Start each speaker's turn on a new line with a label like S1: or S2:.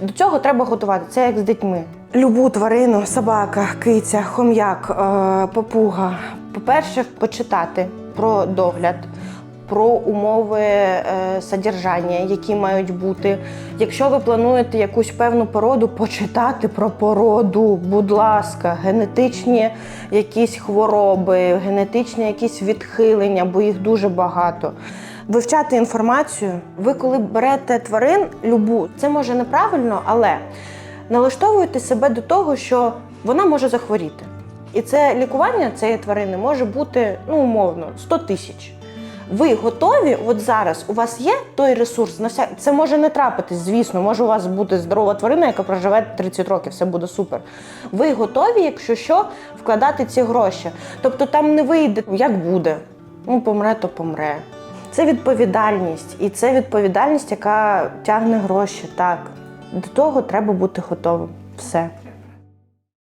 S1: До цього треба готувати. Це як з дітьми. Любу тварину, собака, киця, хом'як, е, попуга. По-перше, почитати про догляд, про умови е, содержання, які мають бути. Якщо ви плануєте якусь певну породу, почитати про породу, будь ласка, генетичні якісь хвороби, генетичні якісь відхилення, бо їх дуже багато. Вивчати інформацію. Ви коли берете тварин, любу, це може неправильно, але налаштовуйте себе до того, що вона може захворіти. І це лікування цієї тварини може бути ну умовно 100 тисяч. Ви готові? От зараз у вас є той ресурс на вся... Це може не трапитись, звісно. Може у вас бути здорова тварина, яка проживе 30 років, все буде супер. Ви готові, якщо що, вкладати ці гроші. Тобто там не вийде, як буде. Ну, помре, то помре. Це відповідальність, і це відповідальність, яка тягне гроші. Так до того треба бути готовим. Все.